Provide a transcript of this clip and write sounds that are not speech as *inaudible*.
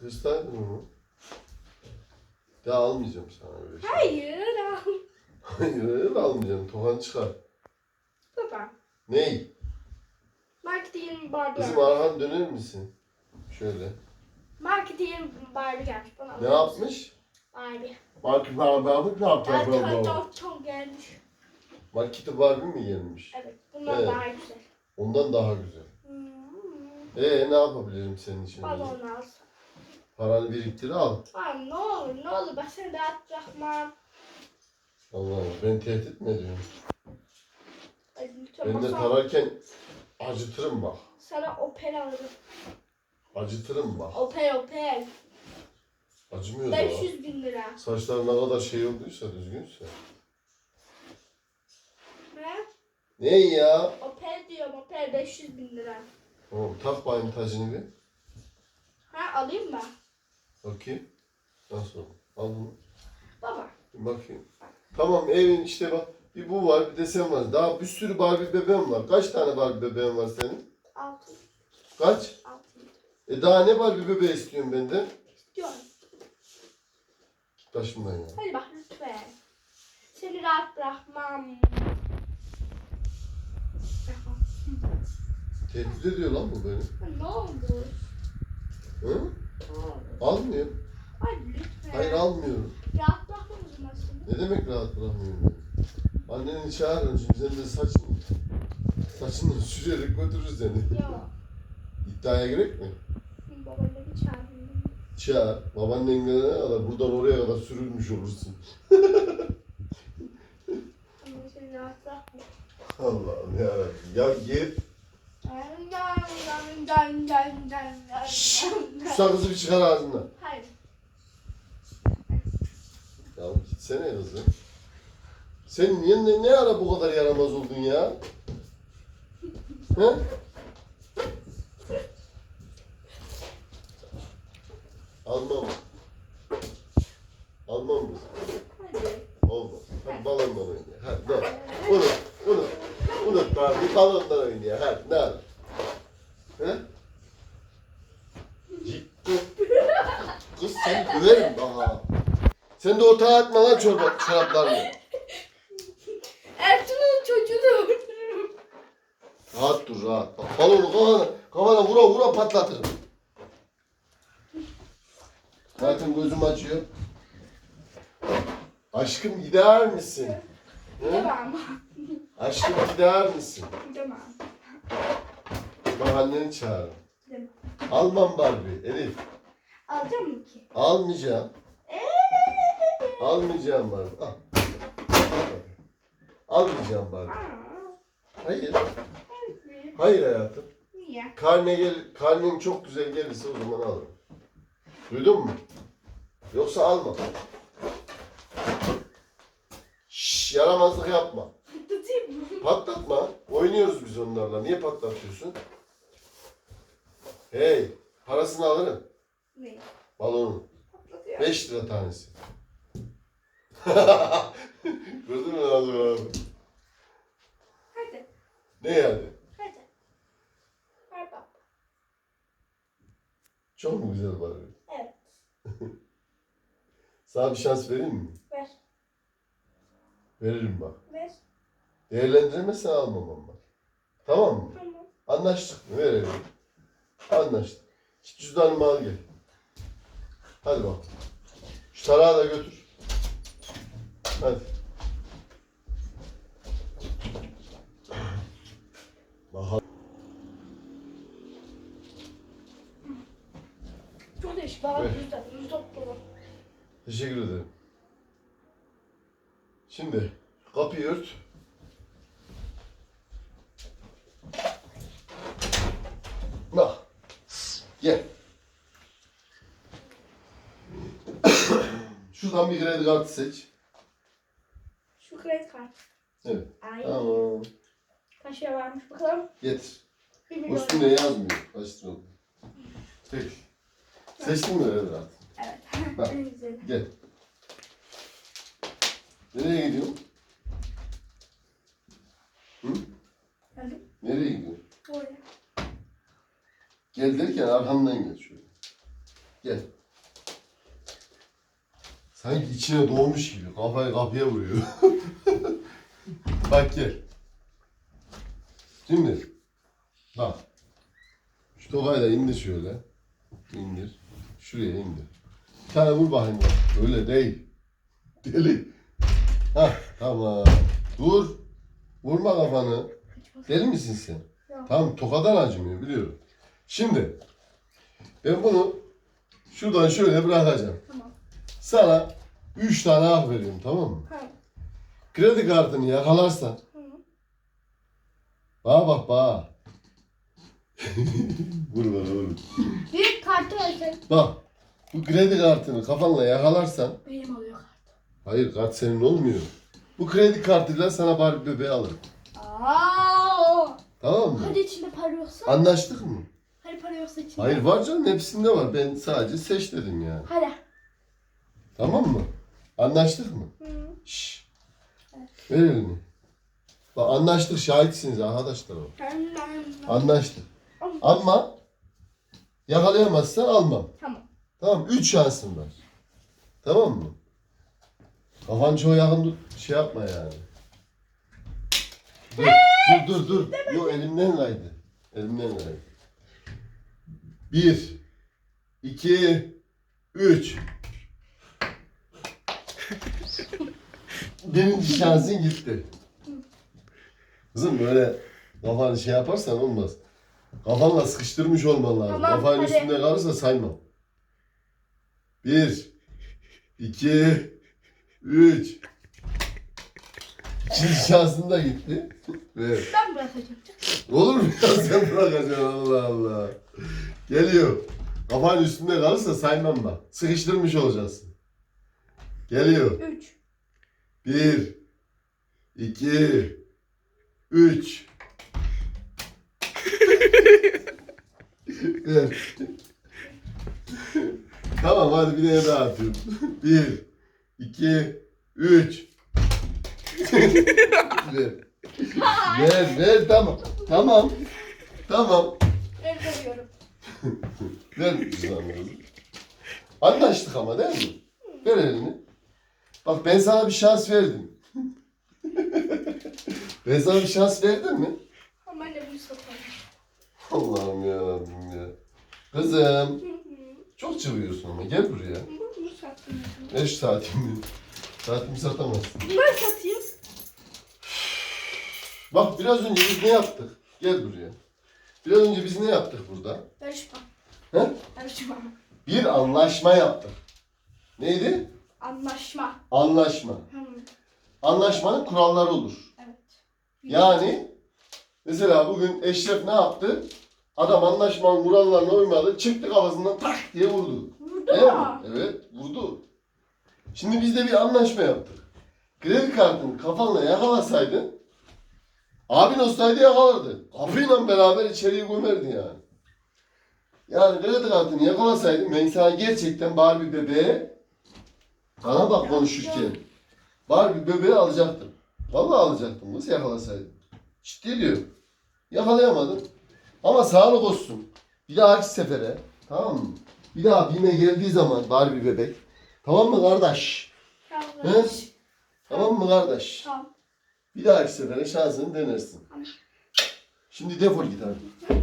Hırslaydın onu. Ya almayacağım sana öyle şey. Hayır al. Hayır öyle almayacağım. Tokan çıkar. Baba. Ney? Markete yeni bir Barbie Kızım arkan döner misin? Şöyle. Markete yeni bir Barbie gelmiş. Bana Ne yapmış? Barbie. Market Barbie ne yaptı? Evet, evet, çok çok gelmiş. Markete Barbie mi gelmiş? Evet. Bundan Evet. daha güzel. Ondan daha güzel. Hmm. Ee ne yapabilirim senin için? Balon alsın. Paranı biriktir al. Lan ne olur ne olur bak seni rahat bırakmam. Allah'ım ben tehdit mi ediyorum? Ay, lütfen Ben de tararken acıtırım bak. Sana Opel alırım. Acıtırım bak. Opel Opel. Acımıyor da. 500 bin lira. Saçlar ne kadar şey olduysa düzgünse. Ne? Ne ya? Opel diyorum Opel 500 bin lira. Tamam tak bayım tacını bir. Ha alayım mı? Bakayım. Nasıl? Al bunu. Baba. Bir bakayım. Tamam evin işte bak. Bir bu var bir de sen var. Daha bir sürü Barbie bebeğim var. Kaç tane Barbie bebeğin var senin? Altın. Kaç? Altın. E daha ne Barbie bebeği istiyorsun benden? Diyorum. Git başımdan ya. Hadi bak lütfen. Seni rahat bırakmam. Tehdit ediyor lan bu beni. Ne oldu? Hı? Almıyor. Hadi lütfen. Hayır almıyorum. Rahat bırakmam o zaman seni. Ne demek rahat bırakmıyorum? Anneni çağırın şimdi sen de saçını, saçını sürerek götürür seni. Yok. İddiaya gerek mi? Bir çağırdım. Çağır. Babaannen gelene kadar buradan oraya kadar sürülmüş olursun. Ama seni rahat bırakmam. *laughs* Allah'ım yarabbim. Ya git. Şşş. Şu sakızı bir çıkar ağzından. Hayır. Ya gitsene kızım. Sen niye ne, ne ara bu kadar yaramaz oldun ya? He? Almam. Almam kızım. Hadi. Olmaz. Hadi balondan oynayalım. Hadi ne? Unut, unut. Unut lan bir balondan oynayalım. Hadi ne olur. He? Ciddi. Kız seni *laughs* döverim daha. Sen de ortaya atma lan çorba, çoraplarını. Ertuğrul'un çocuğunu öldürürüm. Rahat dur rahat. Bak balonu kafana, kafana vura vura patlatırım. Zaten gözüm acıyor. Aşkım gider misin? Hı? Gidemem. Aşkım gider misin? Gidemem. Bak anneni çağır. Gidemem. Almam Barbie. Elif. Alacağım mı ki? Almayacağım. *laughs* Almayacağım Barbie. Al. Almayacağım Barbie. Aa, Hayır. Hayır hayatım. Niye? Karne gel, karnen çok güzel gelirse o zaman alırım. Duydun mu? Yoksa alma. Şşş, yaramazlık yapma. Tutayım mı? *laughs* Patlatma. Oynuyoruz biz onlarla. Niye patlatıyorsun? Hey, parasını alırım. Ne? Balonu. Patlatıyor. 5 lira tanesi. *laughs* Gördün mü Nazım abi? Hadi. Ne yani? Hadi. Ver bak. Çok mu güzel var? Evet. *laughs* Sana bir şans vereyim mi? Ver. Veririm bak. Ver. Değerlendirmezsen almam ama. Tamam mı? Tamam. Anlaştık mı? Verelim. Anlaştık. Cüzdanımı al gel. Hadi bak. Şu tarağı da götür. Hadi. Bakalım. Çok değişik. Daha Ver. güzel. Yüz toplu. Teşekkür ederim. Şimdi kapıyı ört. Bak. Gel. Şuradan bir kredi kartı seç. Şu kredi kartı. Evet. Ay. Tamam. Kaç lira varmış bakalım. Getir. Bir milyon. Üstünde yazmıyor. Kaç lira oldu? Seç. Seçtin mi kredi kartı? Evet. Bak. *laughs* Gel. Nereye gidiyorsun? Hı? Hadi. Nereye gidiyorsun? Oraya. Gel derken arkamdan gel şöyle. Gel. Sanki içine doğmuş gibi. Kafayı kapıya vuruyor. *laughs* Bak gel. Şimdi. Bak. Şu tokayı da indir şöyle. İndir. Şuraya indir. Bir tane vur bakayım. bak. Öyle değil. Deli. Hah tamam. Dur. Vurma kafanı. Deli misin sen? Yok. Tamam tokadan acımıyor biliyorum. Şimdi ben bunu şuradan şöyle bırakacağım. Tamam. Sana 3 tane hak veriyorum tamam mı? Ha. Kredi kartını yakalarsan Hı. bana bak bana. *laughs* vur bana vur. Büyük kartı versen. Bak bu kredi kartını kafanla yakalarsan Benim oluyor kart. hayır kart senin olmuyor. Bu kredi kartıyla sana Barbie bebeği alırım. Aa! Tamam mı? Hadi içinde para yoksa? Anlaştık mı? Hadi para yoksa içinde. Hayır var canım hepsinde var. Ben sadece seç dedim yani. Hadi. Tamam mı? Anlaştık mı? Hı. Şşş. Ver elini. Bak anlaştık şahitsiniz arkadaşlar. o. Anlaştık. Ama yakalayamazsan almam. Tamam. Tamam Üç şansın var. Tamam mı? Kafan çoğu yakın tut. Şey yapma yani. Dur dur dur. dur. Yok elimden kaydı. Elimden kaydı. Bir. iki, Üç. Birinci şansın gitti. Kızım böyle kafanı şey yaparsan olmaz. Kafanla sıkıştırmış olman lazım. Tamam, Kafanın hadi. üstünde kalırsa saymam. Bir, iki, üç. İkinci şansın da gitti. Evet. Ben bırakacağım. Olur mu ya sen bırakacaksın Allah Allah. Geliyor. Kafanın üstünde kalırsa saymam bak. Sıkıştırmış olacaksın. Geliyor. Üç. Bir, iki, üç. *laughs* evet. tamam hadi bir tane daha atıyorum. Bir, iki, üç. ver. ver, ver tamam. Tamam. Tamam. El veriyorum. Ver kızlarımızı. Anlaştık ama değil mi? Ver elini. Bak ben sana bir şans verdim. ben sana bir şans verdim mi? Ama de bir sokarım. Allah'ım ya. Kızım. Hı hı. Çok çığırıyorsun ama gel buraya. Bunu sattım. Şu saatimi. Saatimi satamazsın. Ben satayım. Bak biraz önce biz ne yaptık? Gel buraya. Biraz önce biz ne yaptık burada? Karışma. He? Karışma. Bir anlaşma yaptık. Neydi? Anlaşma. Anlaşma. Hı. Anlaşmanın kuralları olur. Evet. Yani mesela bugün Eşref ne yaptı? Adam anlaşmanın kurallarına uymadı. Çıktı kafasından tak diye vurdu. Vurdu Değil mu? Evet vurdu. Şimdi biz de bir anlaşma yaptık. Kredi kartını kafanla yakalasaydın abin olsaydı yakalardı. Kapıyla beraber içeriye gömerdi yani. Yani kredi kartını yakalasaydın ben sana gerçekten Barbie bebeğe bana bak konuşurken Barbie bebeği alacaktım. Vallahi alacaktım. Nasıl yakalasaydım? Ciddi diyor. Yakalayamadın. Ama sağlık olsun. Bir dahaki sefere tamam mı? Bir daha bime geldiği zaman Barbie bebek. Tamam mı kardeş? Tamam. He? Tamam mı kardeş? Tamam. Bir dahaki sefere şansını denersin. Tamam. Şimdi defol git hadi.